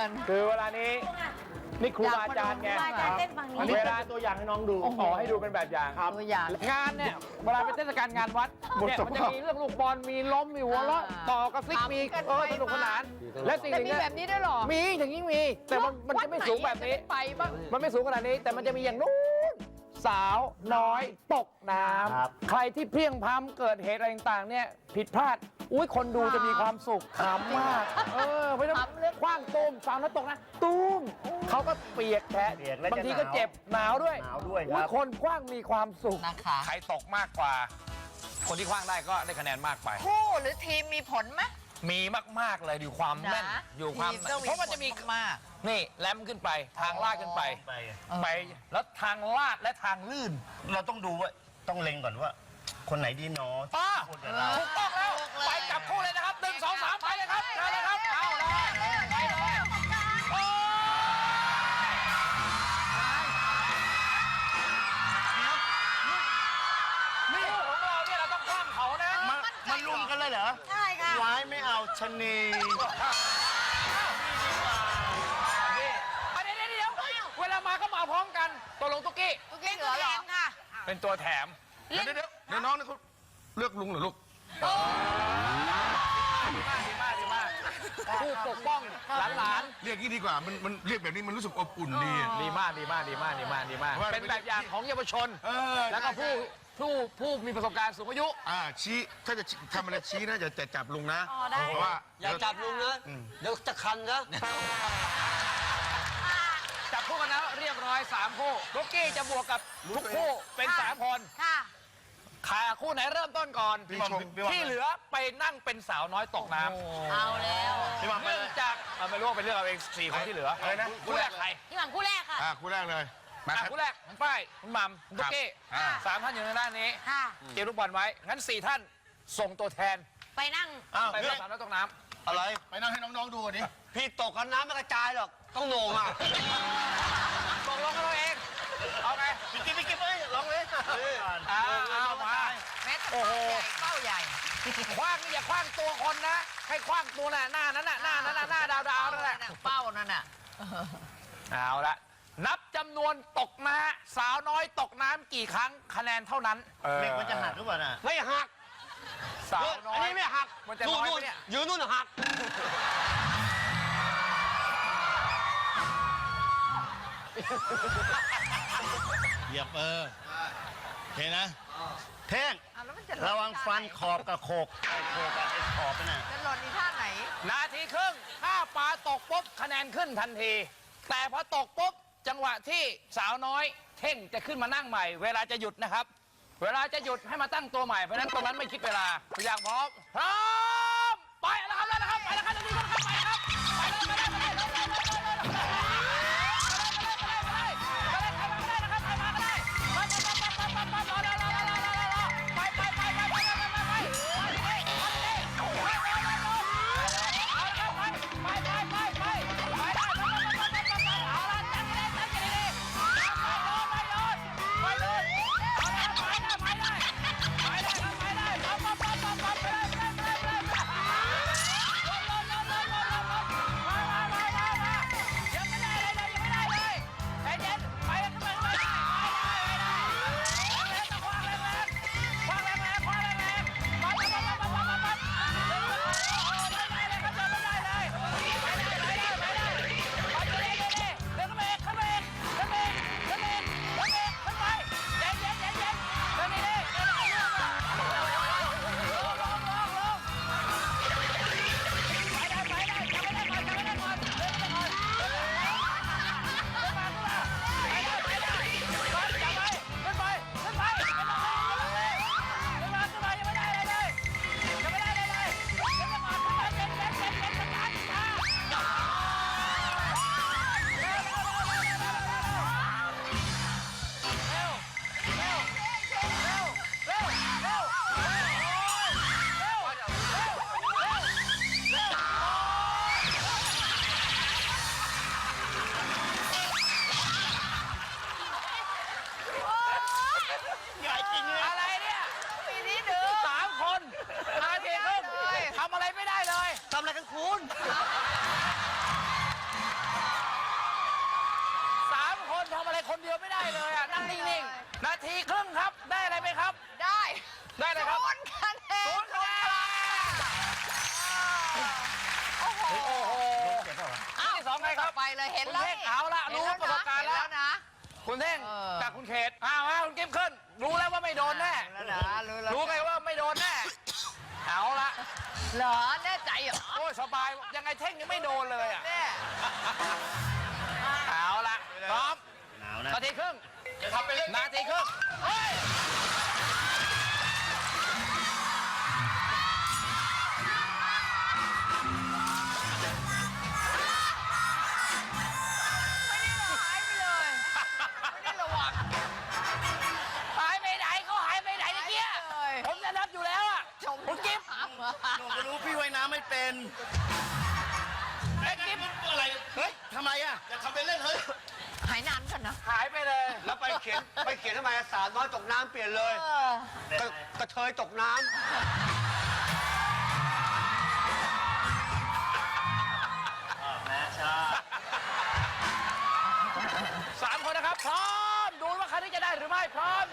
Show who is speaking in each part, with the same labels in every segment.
Speaker 1: ิน คือเวลานี้นี่ครูบาอาจารย์ไง
Speaker 2: เนะ
Speaker 1: เวลาตัวอย่างให้น้องดู ขอให้ดูเป็นแบบอย่าง
Speaker 2: ตัวอย่าง
Speaker 1: งานเนี่ย เวลาเป็นเทศกาลงานวัดเนี่ยมันจะมีเรื่องลูกบอลมีล้มมีหัวเราะต่อกระซิบมี เออสนุกสนาน และสิ่งนี้
Speaker 2: มี
Speaker 1: เนี่ย
Speaker 2: แบบนี้ด้วยเหรอ
Speaker 1: มีอย่างนี้มี แต่มันมันจะไม่สูงแบบนี้
Speaker 2: ไป
Speaker 1: มันไม่สูงขนาดนี้แต่มันจะมีอย่างนู้ สาวน้อยตกน้
Speaker 3: คำ
Speaker 1: ใครที่เพียงพล้ำเกิดเหตุอะไรต่างเนี่ยผิดพลาด อุ้ยคนดูจะมีความสุขขำมาก เออไม่ต้องคว้างตูมสาวน้อยตกนะตูมเขาก็เปียกแฉะ
Speaker 3: ล
Speaker 1: บางทีก็เจ็บหนาวด้วย
Speaker 3: หนาวด้วยครับ
Speaker 1: คนคว้างมีความสุข
Speaker 2: นะคะ
Speaker 1: ใครตกมากกว่า คนที่คว้างได้ก็ได้คะแนนมากไป
Speaker 2: คู่หรือทีมมีผลไหม
Speaker 1: มีมาก ๆ เลยอยู่ความแม่นอยู่ความเพราะมันจะมี
Speaker 2: มาก
Speaker 1: นี่แลมขึ้นไปทางลาดขึ้นไป
Speaker 3: ไป
Speaker 1: แล้วทางลาดและทางลื่น
Speaker 3: เราต้องดูว่าต้องเล็งก่อนว่า คนไหนดีเนาะ
Speaker 1: ถูกต้องแล้ว ไปจับคู่เลยนะครับหนึ่งสองสามไปเลยครับไปเลยครับเอา ร้าย
Speaker 3: ไม่เอาชนี
Speaker 1: เวลามาก็มาพร้อมกันตกลงตุ๊กกี้
Speaker 2: ตุ๊กกี้เหลือเหรอ
Speaker 1: เป็นตัวแถม
Speaker 4: เดี๋ยวเดี๋ยวน้องนี่เขาเลือกลุงหรือลูก
Speaker 1: ผู้ปกป้องหลานหลาน
Speaker 4: เรียกยี่ดีกว่ามันมันเรียกแบบนี้มันรู้สึกอบอุ่นดี
Speaker 1: ดีมากดีมากดีมากดีมากดีมาก เป็นแบบอย่างของเยาวชนแล้วก็ผู้ ผู้ผู้มีประสบการณ์สูงอายุ
Speaker 4: อ่าชี้ถ้าจะทำอะไรชี้นะอย่าจะจับลุงนะเพราะว่า
Speaker 5: อย่าจับลุงนะ เดี๋ยวจะคันนะ
Speaker 1: จับคู่กันแล้วเรียบร้อยสามคู่ลูกกี้จะบวกกับทุกคู่เป็นสามคน
Speaker 2: ค่ะ
Speaker 1: ขาคู่ไหนเริ่มต้นก่อน
Speaker 3: พี่
Speaker 1: ที่เหลือไปนั่งเป็นสาวน้อยตกน้ำ
Speaker 2: เอาแล้ว
Speaker 3: พี่หวังไป
Speaker 1: เนื่อจากไม่รู้ว่าเป็นเรื่องเอาเองสี่คนที่เหลือ
Speaker 4: อะไรนะ
Speaker 1: คู่แรกใคร
Speaker 2: พี่หวังคู่แรกค่ะ
Speaker 4: คู่แรกเลย มาครับ
Speaker 1: ผู้แรกคุณป้ายคุณหม่ำคุณตุ๊ก
Speaker 4: เก้
Speaker 1: สามท่านอยู่ในด้านนี้
Speaker 2: ค่ะ
Speaker 1: เก็บลูกบอลไว้ งั้นสี่ท่านส่งตัวแทน
Speaker 2: ไปนั่ง
Speaker 1: ไป
Speaker 3: พี่
Speaker 1: รอบสามแล้วตกน้ำ
Speaker 3: อะไร
Speaker 4: ไปนั่งให้น้องๆดูก่อนดิ
Speaker 5: พี่ตกกันน้ำไม่กระจายหรอก ต้องโหน่งอะ
Speaker 1: ตกลงกันเอง เอาไง
Speaker 3: พี่กิ๊บกิ๊บเอ้ยลองเลย
Speaker 1: อ้าวเอามา
Speaker 2: แม่ต่
Speaker 1: โใหญ่
Speaker 2: เป้าใหญ่
Speaker 1: คว้างอย่าคว้างตัวคนนะ ให้คว้างตัวน่ะหน้านั้นน่ะหน้านั้นน่ะหน้าดาวดาวเป้านั่นแหละ
Speaker 2: เป้านั่นน่ะ
Speaker 1: เอาละ นับจำนวนตกนะฮะสาวน้อยตกน้ำกี่ครั้งคะแนนเท่านั้น
Speaker 3: เล็กมันจะหักหรือเปล่านะ
Speaker 5: ไม่หัก
Speaker 1: สาวน้อย
Speaker 5: อันนี้ไม่หัก
Speaker 1: มันจะ
Speaker 5: น้
Speaker 1: อยไหเนี่ย
Speaker 5: ยืนนู่นหัก
Speaker 3: เหยียบเออเห็นนะ เท่งระวังฟันขอบกับโขกโขกไอ้ขอบนั่น่ะ
Speaker 2: จะหล่นอีท่าไหน
Speaker 1: นาทีครึ่ง ถ้าปลาตกปุ๊บคะแนนขึ้นทันที แต่พอตกปุ๊บ จังหวะที่สาวน้อยเท่งจะขึ้นมานั่งใหม่ เวลาจะหยุดนะครับ เวลาจะหยุดให้มาตั้งตัวใหม่เพราะนั้นตรงนั้นไม่คิดเวลาพยางพร้อมพร้อม เห็
Speaker 2: นแล้ว
Speaker 1: เท่งอาละรู้ประสบการณ์แล้ว
Speaker 2: นะ
Speaker 1: คุณเท่ง
Speaker 2: จา
Speaker 1: กคุณเขตอ้าวคุณกิฟขึ้น รู้แล้วว่าไม่โดนแน่
Speaker 2: รู้แล้
Speaker 1: ไงว่าไม่โดนแน่ เอาละ
Speaker 2: เหรอแน่ใจเหรอ
Speaker 1: โอ้ยสบาย ยังไงเท่งยังไม่โดนเลยอะ
Speaker 2: แน่
Speaker 1: เอาละพร้อม
Speaker 3: นา
Speaker 1: ทีครึ่ง
Speaker 4: ทนา
Speaker 1: ทีครึ่ง เฮ้ย
Speaker 2: ไม่
Speaker 1: เป็น
Speaker 2: ไอ้
Speaker 1: กิ๊
Speaker 2: มัอะ
Speaker 3: ไรเฮ้ยทำไมอะ
Speaker 4: อย่าทำเป็นเล่นเฮ้ย
Speaker 2: หายน้ำกันนะ
Speaker 1: หายไปเลย
Speaker 5: แล้วไปเขียนไปเขียนทำไมอะสารน้อยตกน้ำเปลี่ยนเลย
Speaker 2: ก
Speaker 5: ระเทยตกน้
Speaker 1: แม่ชาสามคนนะครับ พร้อม ดูว่าใครที่จะได้หรือไม่พร้อม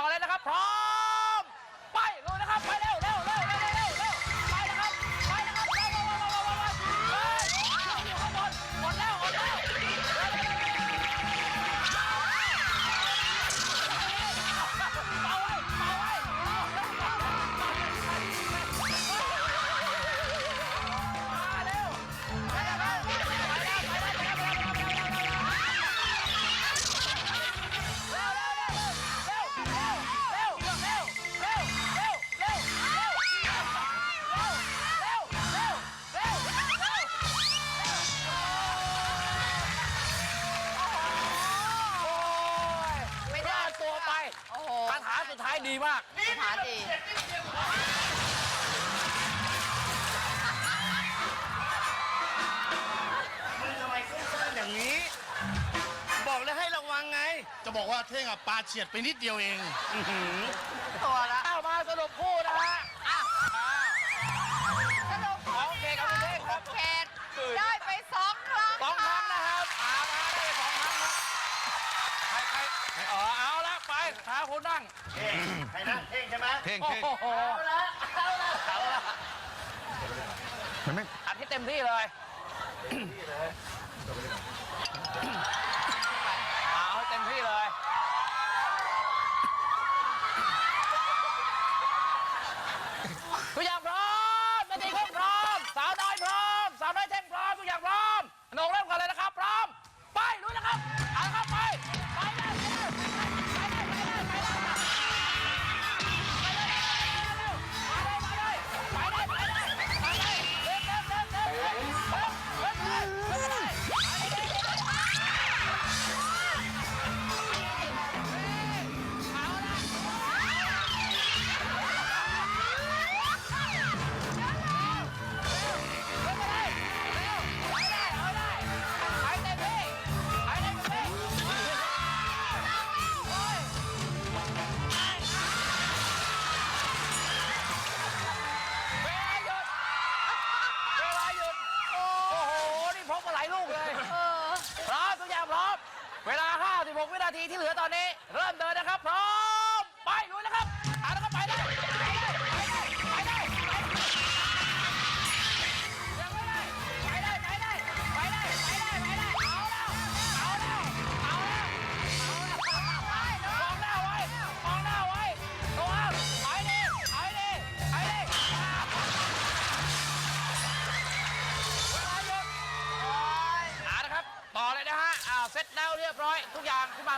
Speaker 1: ต่อเลยนะครับ พร้อม เท่
Speaker 3: งอะปลาเฉียดไปนิดเดียวเอง
Speaker 2: ตัวละ
Speaker 1: เอามาสรุปคู่นะฮะ
Speaker 2: อะสรุป
Speaker 1: ของเขตของคุณเท่งคครัรั
Speaker 2: เขตได้ไปสองครั้ง
Speaker 1: สองครั้งนะครับสองครั้งครัใครใอ๋เอาละไปพาคุณนั่ง
Speaker 3: ใครนะเท่งใช่ไหม
Speaker 4: เท่ง
Speaker 1: โอ้
Speaker 4: เท่ง
Speaker 1: โหเอาละเอาละเอาละมันไม่อัดให้เต็มที่เลย 16 วินาทีที่เหลือตอนนี้ เริ่มเดินนะครับ พร้อม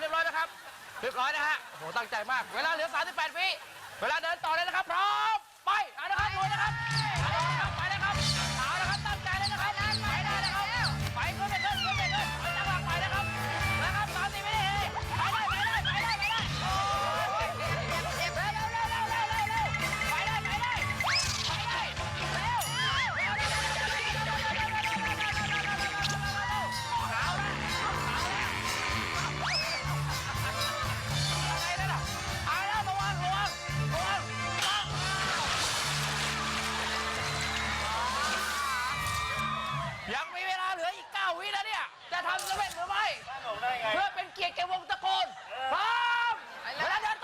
Speaker 1: เรียบร้อยนะครับเรียบร้อยนะฮะโหตั้งใจมาก เวลาเหลือ 38 วิเวลาเดินต่อเลยนะครับ พร้อม ทำสำเร็จหรือไม่ เพื่อเป็นเกียรติแก่วงตระกูลพร้อม
Speaker 2: แล้ว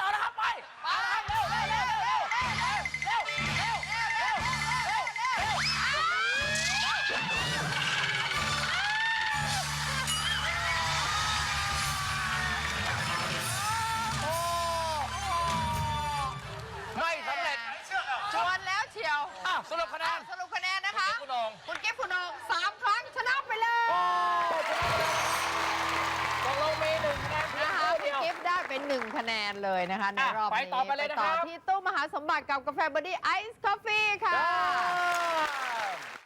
Speaker 2: ในรอบนี้
Speaker 1: ไปต่อไปเลยนะครับ
Speaker 2: ที่ตู้มหาสมบัติกับกาแฟบอดี้ไอซ์คอฟฟี่ค่ะ